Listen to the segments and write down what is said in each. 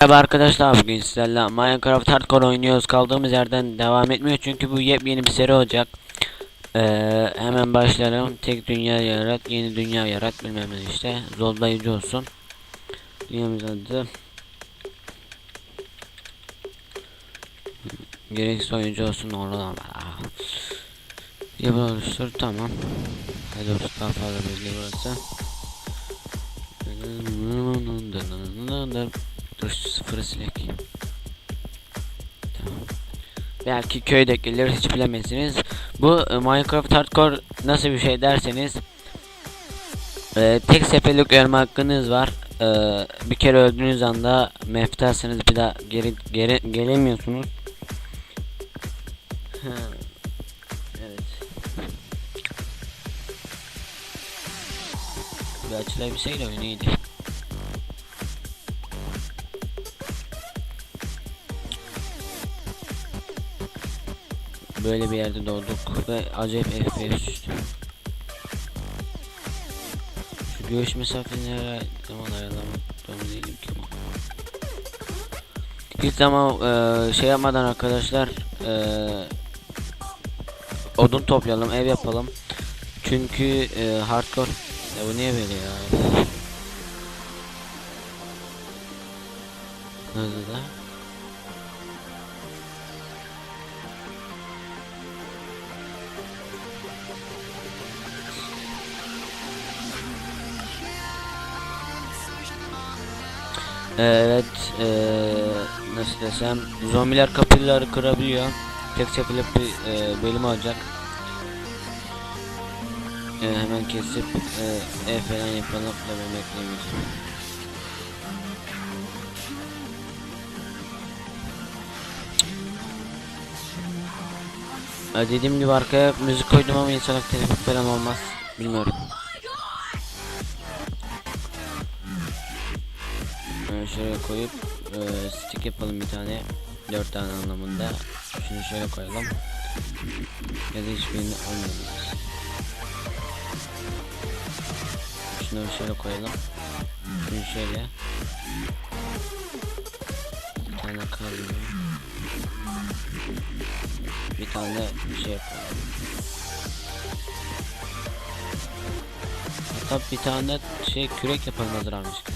Merhaba arkadaşlar bugün sizlerle Minecraft Hardcore oynuyoruz. Kaldığımız yerden devam etmiyor çünkü bu yepyeni bir seri olacak. Ee, hemen başlayalım. Tek dünya yarat yeni dünya yarat bilmem ne işte. Zorlayıcı olsun. Dünyamız adı gereksiz oyuncu olsun oradan Yapı oluştur tamam. Hadi olsun daha fazla bilgi burası Dur şu sıfırı silek. Tamam. Belki köyde gelir hiç bilemezsiniz. Bu e, Minecraft Hardcore nasıl bir şey derseniz e, tek seferlik ölme hakkınız var. E, bir kere öldüğünüz anda meftasınız bir daha geri, geri gelemiyorsunuz. Evet. Bir açılabilseydi oyun iyiydi. Böyle bir yerde doğduk ve acayip FPS düştü. Şu görüş mesafelerini her zaman ayarlamak değilim ki ama. Hiç zaman e, şey yapmadan arkadaşlar e, odun toplayalım ev yapalım. Çünkü e, hardcore ya bu niye böyle ya? Hızlı da. Evet, eee, nasıl desem, zombiler kapıları kırabiliyor. Tek seferlik bir eee, bölüm olacak. Eee, hemen kesip eee, ev falan yapalım da ben. Eee, Dediğim gibi arkaya müzik koydum ama inşallah telefon falan olmaz. Bilmiyorum. Şuraya koyup e, stick yapalım bir tane. Dört tane anlamında. Şunu şöyle koyalım. Ya da hiçbirini almayalım. Şunu şöyle koyalım. Şunu şöyle. Bir tane kalıyor. Bir tane şey yapalım. Hatta bir tane şey kürek yapalım hazır almışken.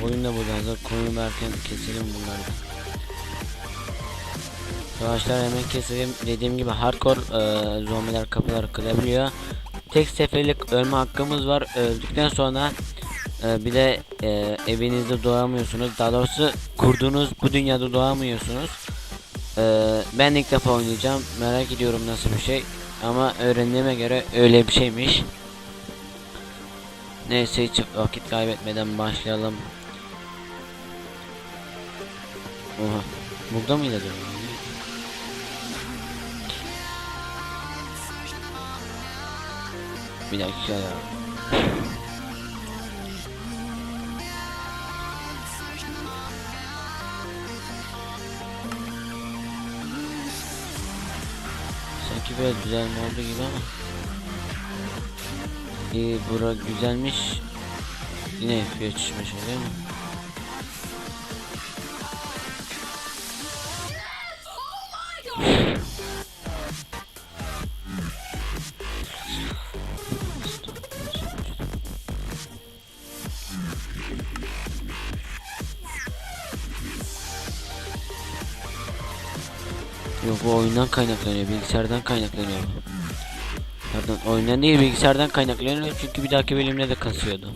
Koyun da burada hazır. Koyunu erken keselim bunları. da. Arkadaşlar hemen keselim. Dediğim gibi hardcore e, zombiler kapıları kırabiliyor. Tek seferlik ölme hakkımız var. Öldükten sonra e, bir de e, evinizde doğamıyorsunuz. Daha doğrusu kurduğunuz bu dünyada doğamıyorsunuz. E, ben ilk defa oynayacağım. Merak ediyorum nasıl bir şey. Ama öğrendiğime göre öyle bir şeymiş. Neyse hiç vakit kaybetmeden başlayalım. Oha. Burada mıydı acaba? Bir dakika ya. Sanki biraz düzelme oldu gibi ama. İyi bura güzelmiş. Yine FPS düşmüş oluyor mu? Yok bu oyundan kaynaklanıyor, bilgisayardan kaynaklanıyor. Pardon oyundan değil bilgisayardan kaynaklanıyor çünkü bir dahaki bölümde de kasıyordu.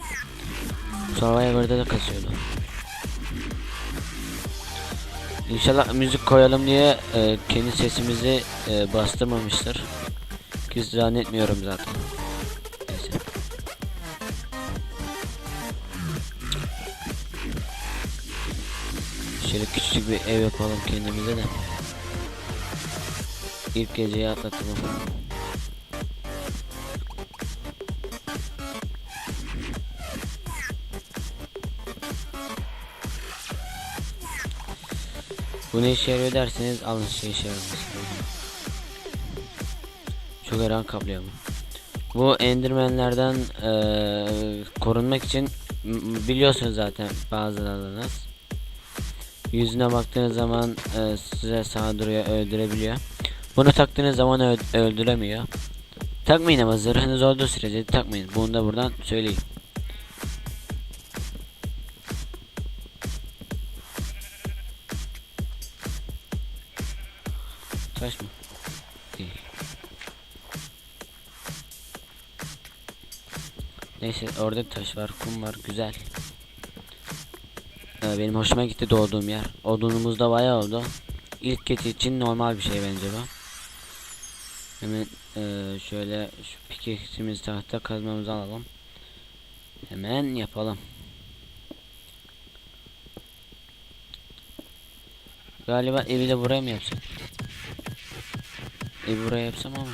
Survivor'da da kasıyordu. İnşallah müzik koyalım diye e, kendi sesimizi e, bastırmamıştır. Ki zannetmiyorum zaten. Neyse. Şöyle küçük bir ev yapalım kendimize de. İlk geceyi atlatalım. Bu ne işe yarıyor derseniz alın şey işe yaramaz. Çok eran kaplıyor bu. Bu endirmenlerden eee, korunmak için biliyorsunuz zaten bazılarınız. Yüzüne baktığınız zaman eee, size saldırıyor, öldürebiliyor. Bunu taktığınız zaman öldüremiyor. Takmayın ama zırhınız olduğu sürece takmayın. Bunu da buradan söyleyeyim. Taş mı? Değil. Neyse orada taş var, kum var, güzel. Ee, benim hoşuma gitti doğduğum yer. Odunumuz da bayağı oldu. İlk keçi için normal bir şey bence bu. Hemen eee, şöyle şu pikeksimiz tahta kazmamızı alalım. Hemen yapalım. Galiba evi de buraya mı yapsam? Evi buraya yapsam ama.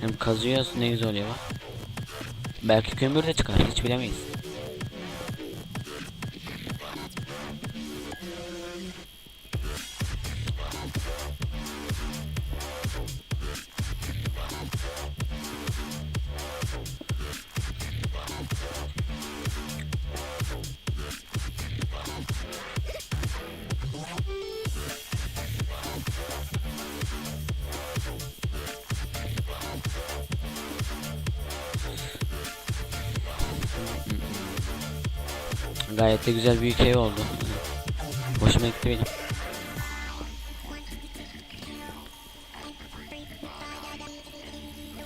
Hem kazıyoruz ne güzel oluyor bak. Belki kömür de çıkar hiç bilemeyiz. Gayet de güzel büyük ev oldu. Hoşuma gitti benim.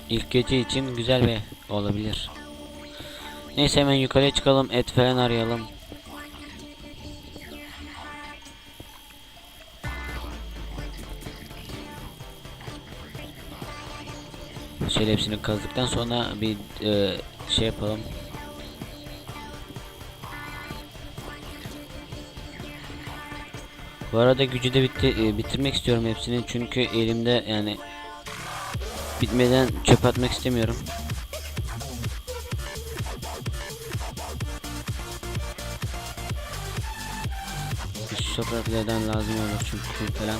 İlk gece için güzel ev olabilir. Neyse hemen yukarıya çıkalım et falan arayalım. Şöyle hepsini kazdıktan sonra bir e, şey yapalım. Bu arada gücü de bitti, e, bitirmek istiyorum hepsini çünkü elimde yani bitmeden çöp atmak istemiyorum. Şu topraklardan lazım olur çünkü falan.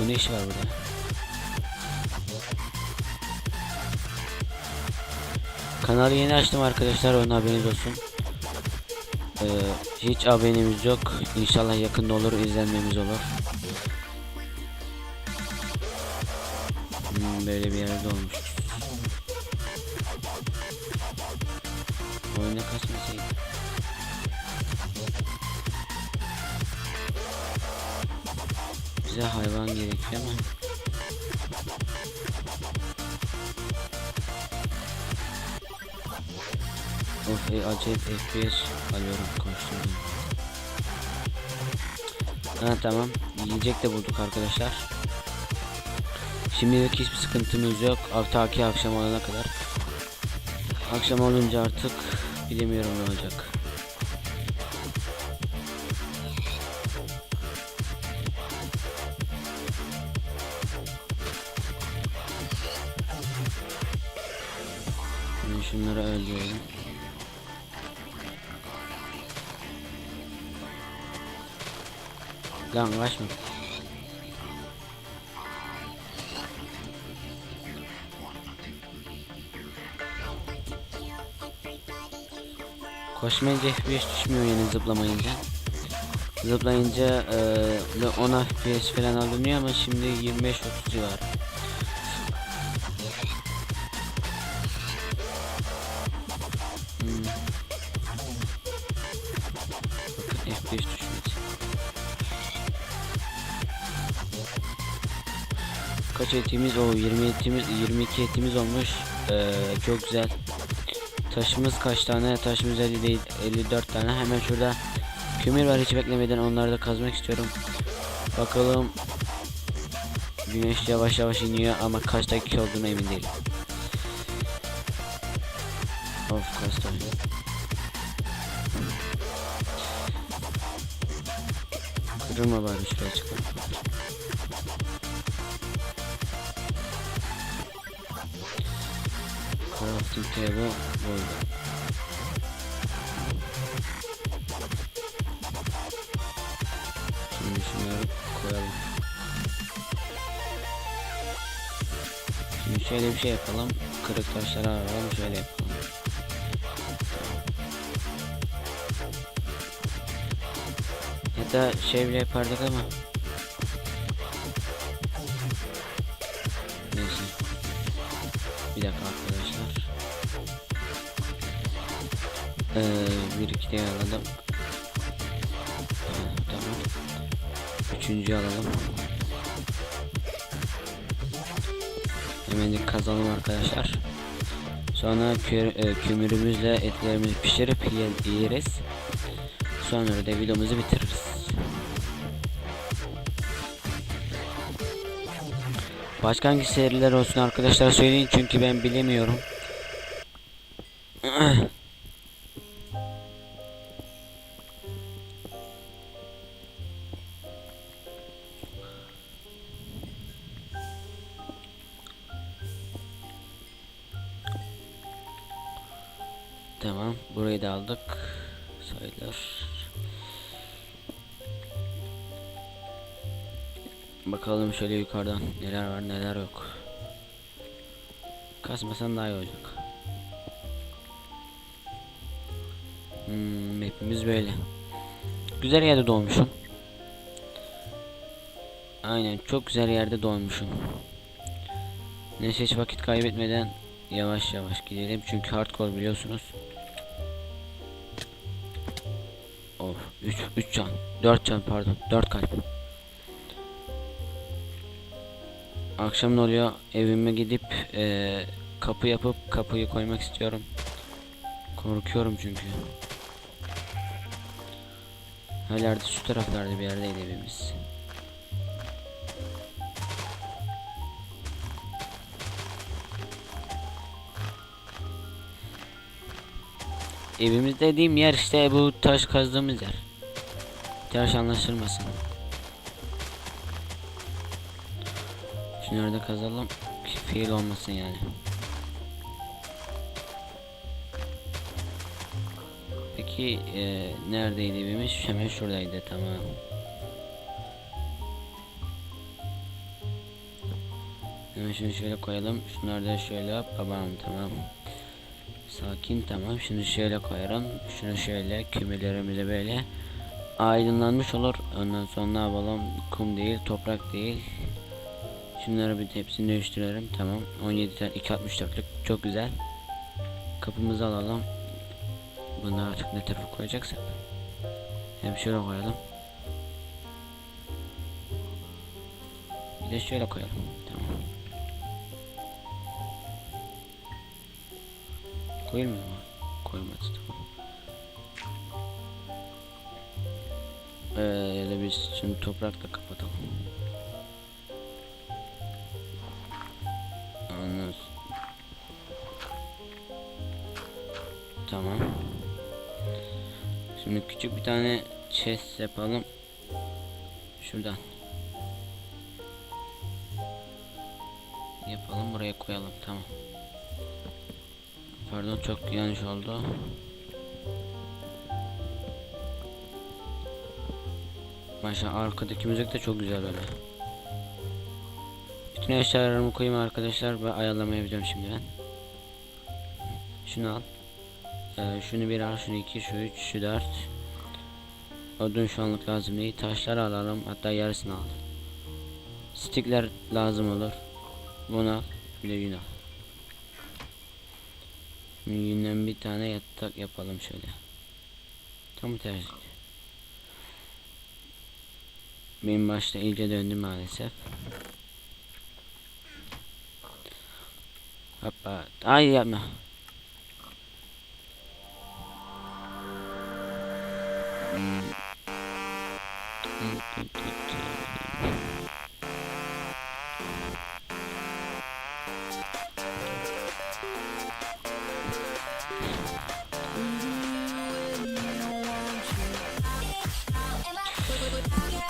Bu ne iş var burada? Kanalı yeni açtım arkadaşlar onun haberiniz olsun. Ee, hiç abonemiz yok. İnşallah yakında olur izlenmemiz olur. Hmm, böyle bir yerde olmuş. Oyuna kasmasaydı. Bize hayvan gerekiyor ama. E, acayip FPS alıyorum koştuğum. Ha tamam. Yiyecek de bulduk arkadaşlar. Şimdilik hiçbir sıkıntımız yok. Altaki akşam olana kadar. Akşam olunca artık bilemiyorum ne olacak. Şunları öldürelim. Lan kaçma. Koşmayınca FPS düşmüyor yani zıplamayınca. Zıplayınca eee 10 FPS falan alınıyor ama şimdi 25-30 civarı. Etimiz o 20 etimiz 22 etimiz olmuş. Ee, çok güzel. Taşımız kaç tane? Taşımız 50 değil 54 tane. Hemen şurada kömür var hiç beklemeden onları da kazmak istiyorum. Bakalım. Güneş yavaş yavaş iniyor ama kaç dakika olduğuna emin değilim. Of kaç tane. Kırılma bari şuraya çıkalım. Captain Table burada. Şimdi şunları koyalım. Şimdi şöyle bir şey yapalım. Kırık taşları alalım şöyle yapalım. Ya da şey bile yapardık ama Ee, bir iki de alalım. Ee, tamam. Üçüncüyü alalım. Hemen kazalım arkadaşlar. Sonra kü e, kömürümüzle etlerimizi pişirip ye yeriz. Sonra da videomuzu bitiririz. Başka hangi seriler olsun arkadaşlar söyleyin çünkü ben bilemiyorum. Sayılır. Bakalım şöyle yukarıdan neler var neler yok. Kasmasan daha iyi olacak. Hmm, hepimiz böyle. Güzel yerde doğmuşum. Aynen çok güzel yerde doğmuşum. Neyse hiç vakit kaybetmeden yavaş yavaş gidelim çünkü hardcore biliyorsunuz. 3 3 can 4 can pardon 4 kalp. Akşam ne evime gidip eee, kapı yapıp kapıyı koymak istiyorum. Korkuyorum çünkü. Her yerde şu taraflarda bir yerdeydi evimiz. Evimiz dediğim yer işte bu taş kazdığımız yer. Taş anlaşılmasın. Şunları da kazalım. ki Fiil olmasın yani. Peki e, neredeydi evimiz? Hemen şuradaydı tamam. Hemen şunu şöyle koyalım. Şunları da şöyle yap. Babam tamam. Sakin tamam. Şunu şöyle koyarım. Şunu şöyle kümelerimize böyle aydınlanmış olur. Ondan sonra ne yapalım? Kum değil, toprak değil. Şunları bir hepsini değiştirelim. Tamam. 17 tane 264'lük çok güzel. Kapımızı alalım. Bunu artık ne tarafa koyacaksak. Hem şöyle koyalım. Bir de şöyle koyalım. Tamam. Koyulmuyor mu? Koymadı tamam. Ee, ya da biz şimdi toprakla kapatalım. S- Tamam. Şimdi küçük bir tane chest yapalım. Şuradan. Yapalım buraya koyalım tamam. Pardon çok yanlış oldu. Maşallah arkadaki müzik de çok güzel böyle. Bütün eşyalarımı koyayım arkadaşlar ve ayarlamayı biliyorum şimdi ben. Şunu al. Ee, şunu bir al, şunu iki, şu üç, şu dört. Odun şu anlık lazım değil. Taşlar alalım. Hatta yarısını al. Stickler lazım olur. Bunu al. Bir de yün al. Yünden bir tane yatak yapalım şöyle. Tam tercih. Benim başta iyice döndü maalesef. Hoppa. Ay yapma.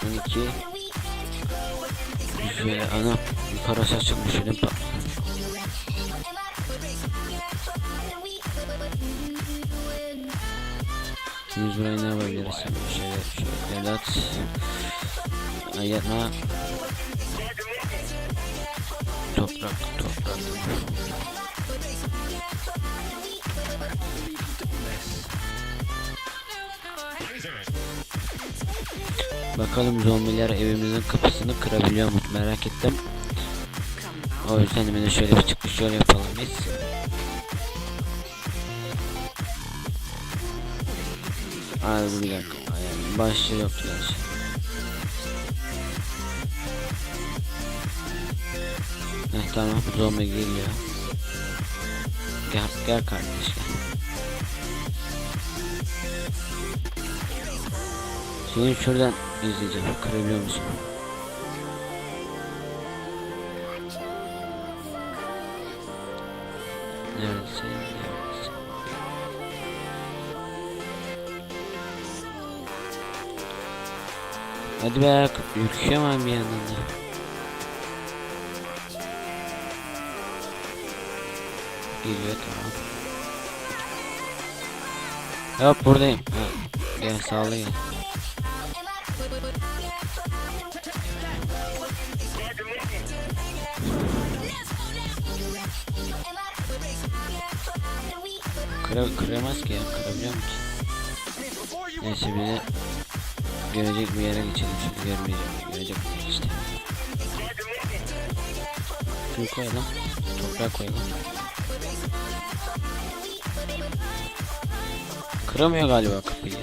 On iki. Şöyle ana aşağı çıkmış elim pat. Şimdi buraya ne yapabiliriz? Şöyle şöyle at. Ay yapma. Toprak toprak. Bakalım zombiler evimizin kapısını kırabiliyor mu merak ettim. O yüzden hemen şöyle bir çıkış yol yapalım biz. Abi bir dakika. Yani gerçi. Heh, tamam zombi geliyor. Gel, gel kardeş Seni şuradan izleyeceğim. Kırabiliyor musun? Neredesin? Neredesin? Hadi be ürküyorum bir yandan da. Geliyor tamam. Hop buradayım. Gel sağla gel. Kıra, kıramaz ki ya kırabiliyor mu ki? Neyse de görecek bir yere geçelim çünkü görmeyeceğim. Görecek bir yer işte. Şunu koyalım. Toprağa koyalım. Kıramıyor galiba kapıyı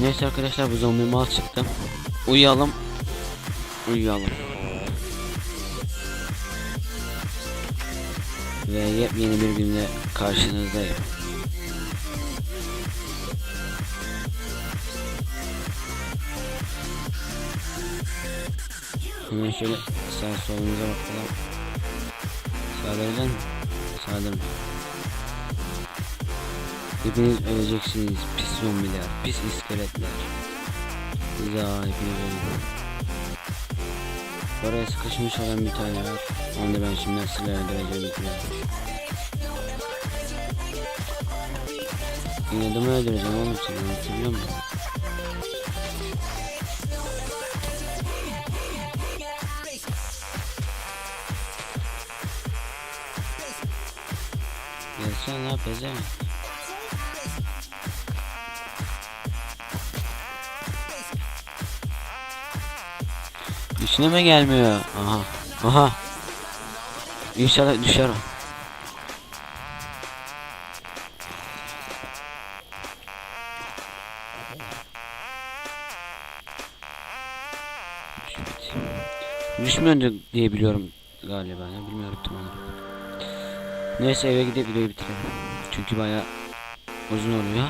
Neyse arkadaşlar bu zombi mal çıktı. Uyuyalım. Uyuyalım. Ve yepyeni bir günle karşınızdayım. Hemen şöyle sağ solumuza bakalım. Sağlar mı? Hepiniz öleceksiniz pis zombiler, pis iskeletler. Siz daha hepiniz ölün. Oraya sıkışmış olan bir tane var. Onu da ben şimdi silahla öldüreceğim. Yine adamı öldüreceğim oğlum seni hatırlıyor musun? Gelsene ne yapacağım? İçine mi gelmiyor? Aha. Aha. İnşallah düşer o. Düşmüyor diye biliyorum galiba ya bilmiyorum tam olarak. Neyse eve gidip videoyu bitirelim. Çünkü baya uzun oluyor.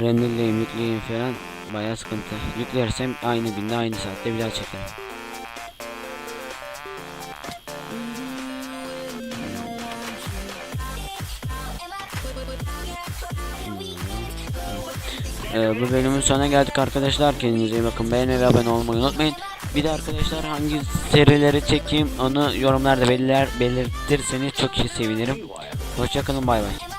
Renderleyeyim yükleyeyim falan baya sıkıntı. Yüklersem aynı günde aynı saatte bir daha çekerim. Ee, bu bölümün sonuna geldik arkadaşlar. Kendinize iyi bakın. Beğeni ve abone olmayı unutmayın. Bir de arkadaşlar hangi serileri çekeyim onu yorumlarda belirler, belirtirseniz çok iyi sevinirim. Hoşçakalın bay bay.